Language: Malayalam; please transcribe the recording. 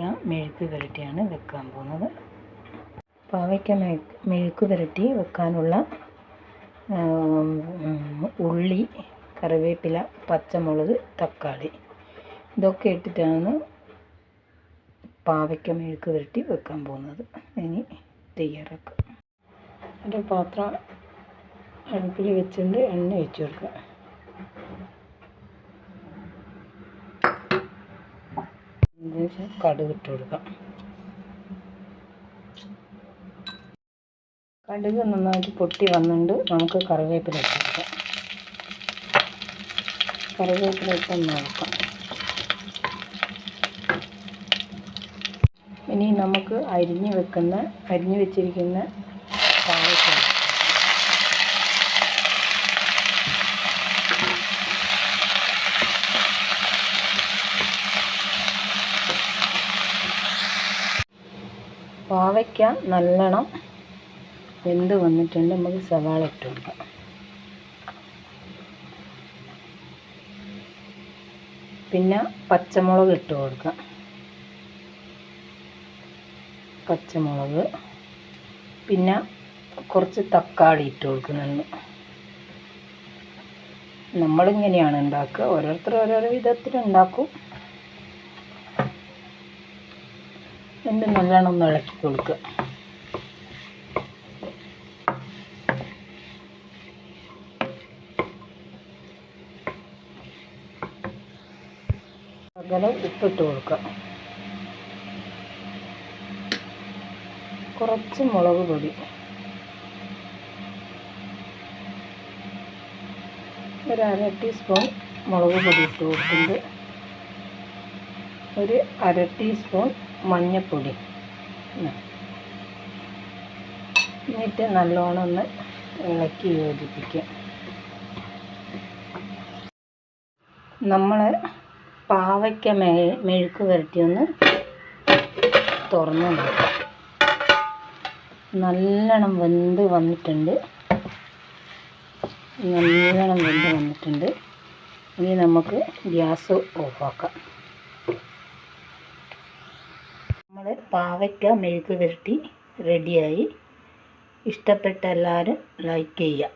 പാവയ്ക്ക മെഴുക്ക് പുരട്ടിയാണ് വെക്കാൻ പോകുന്നത്. പാവയ്ക്ക മെഴുക്ക് പുരട്ടി വെക്കാനുള്ള ഉള്ളി കറിവേപ്പില പച്ചമുളക് തക്കാളി ഇതൊക്കെ ഇട്ടിട്ടാണ് പാവയ്ക്ക മെഴുക്ക് പുരട്ടി വെക്കാൻ പോകുന്നത്. ഇനി തയ്യാറാക്കാം. ഒരു പാത്രം അടുപ്പിൽ വെച്ചിട്ട് എണ്ണ ഒഴിച്ചു കൊടുക്കുക കടുക് ഇട്ട് കൊടുക്കാം. കടുക് നന്നായിട്ട് പൊട്ടി വന്നിട്ട് നമുക്ക് കറിവേപ്പില ഇട്ട് കറിവേപ്പില ഇട്ട് നോക്കാം ഇനി നമുക്ക് അരിഞ്ഞു വെക്കുന്ന അരിഞ്ഞു വെച്ചിരിക്കുന്ന പാവയ്ക്ക പാവയ്ക്ക നല്ലോണം വെന്ത് വന്നിട്ടുണ്ട്. നമുക്ക് സവാള ഇട്ട് കൊടുക്കാം. പിന്നെ പച്ചമുളക് ഇട്ട് കൊടുക്കാം. പച്ചമുളക്. പിന്നെ കുറച്ച് തക്കാളി ഇട്ട് കൊടുക്കുന്നുണ്ട്. നമ്മളിങ്ങനെയാണ് ഉണ്ടാക്കുക. ഓരോരുത്തർ ഓരോരോ വിധത്തിൽ ഉണ്ടാക്കും എന്നിട്ട് നല്ലോണം ഒന്ന് ഇളക്കി കൊടുക്കുക ശകലം ഉപ്പിട്ട് കൊടുക്കുക കുറച്ച് മുളക് പൊടി. ഒരു അര ടീസ്പൂൺ മുളക് പൊടി ഇട്ട് കൊടുത്തിട്ട് ഒരു അര ടീസ്പൂൺ മഞ്ഞൾപ്പൊടി. എന്നിട്ട് നല്ലോണം ഒന്ന് ഇളക്കി യോജിപ്പിക്കുക. നമ്മൾ പാവയ്ക്ക മെ മെഴുക്ക് വരട്ടിയൊന്ന് തുറന്നു നോക്കാം നല്ലോണം വെന്ത് വന്നിട്ടുണ്ട്. നല്ലോണം വെന്ത് വന്നിട്ടുണ്ട്. ഇനി നമുക്ക് ഗ്യാസ് ഓഫാക്കാം നമ്മൾ പാവയ്ക്ക മെഴുക്ക് പുരട്ടി റെഡിയായി ഇഷ്ടപ്പെട്ട എല്ലാവരും ലൈക്ക് ചെയ്യുക.